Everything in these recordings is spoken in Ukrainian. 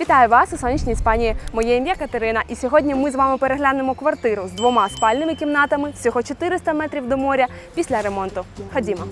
Вітаю вас у сонячній Іспанії. Моє ім'я Катерина, і сьогодні ми з вами переглянемо квартиру з двома спальними кімнатами, всього 400 метрів до моря після ремонту. Ходімо.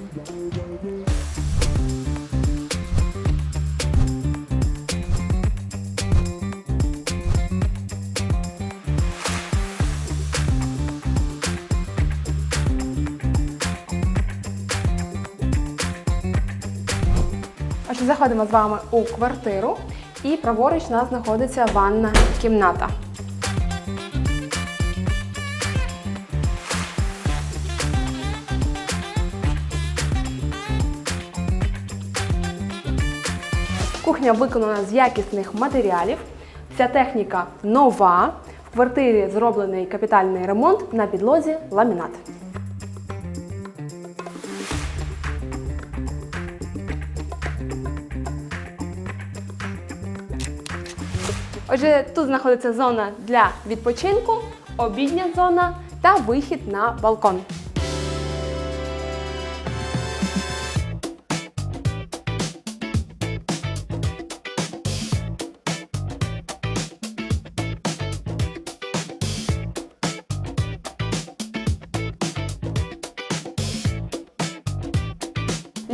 Заходимо з вами у квартиру, і праворуч у нас знаходиться ванна кімната. Кухня виконана з якісних матеріалів. Вся техніка нова. В квартирі зроблений капітальний ремонт на підлозі ламінат. Отже, тут знаходиться зона для відпочинку, обідня зона та вихід на балкон.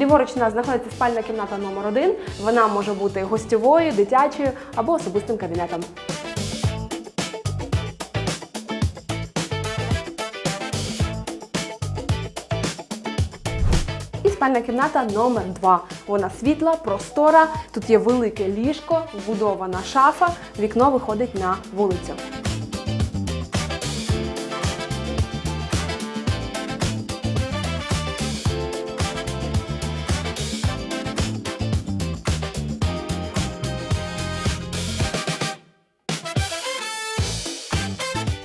Ліворуч у нас знаходиться спальна кімната номер 1 Вона може бути гостьовою, дитячою або особистим кабінетом. Спальна кімната номер 2 Вона світла, простора. Тут є велике ліжко, вбудована шафа. Вікно виходить на вулицю.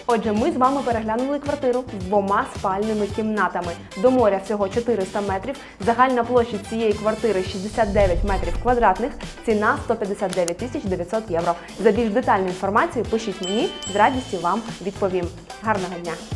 Отже, ми з вами переглянули квартиру з двома спальними кімнатами. До моря всього 400 метрів. Загальна площа цієї квартири 69 метрів квадратних. Ціна 159 тисяч 900 євро. За більш детальну інформацію пишіть мені, з радістю вам відповім. Гарного дня!